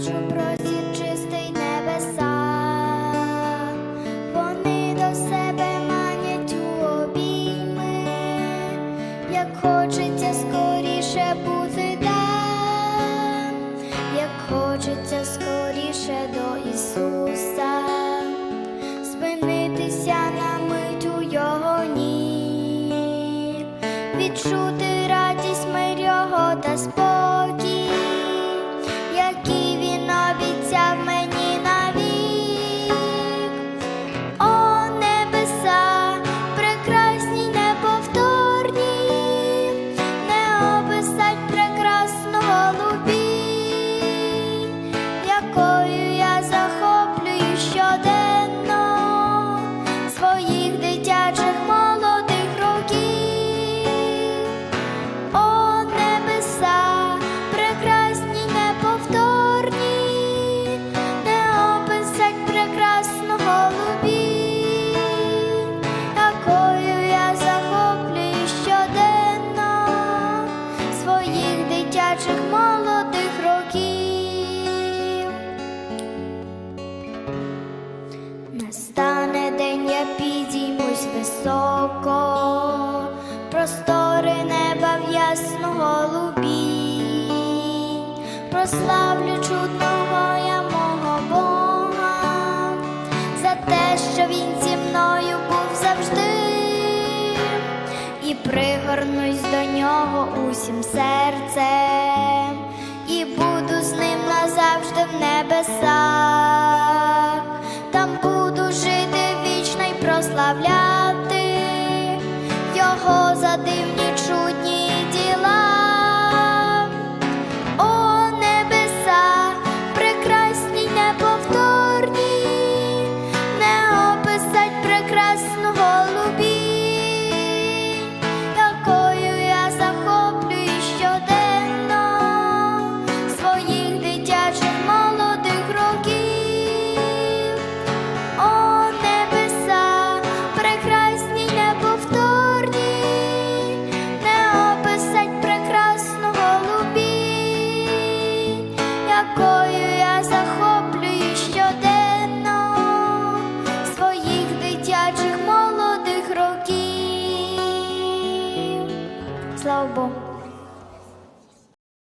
бачу простір чистий небеса, вони до себе манять у обійми, як хочеться скоріше бути там, як хочеться скоріше до Ісуса, спинитися на мить у Його ніг, відчути радість мир Його та спокій, Настане день, я підіймусь високо, простори неба в ясно голубі, прославлю чудного я мого Бога, за те, що він зі мною був завжди, і пригорнусь до нього усім серцем, і буду з ним назавжди в небесах. його задивні. Slow bump.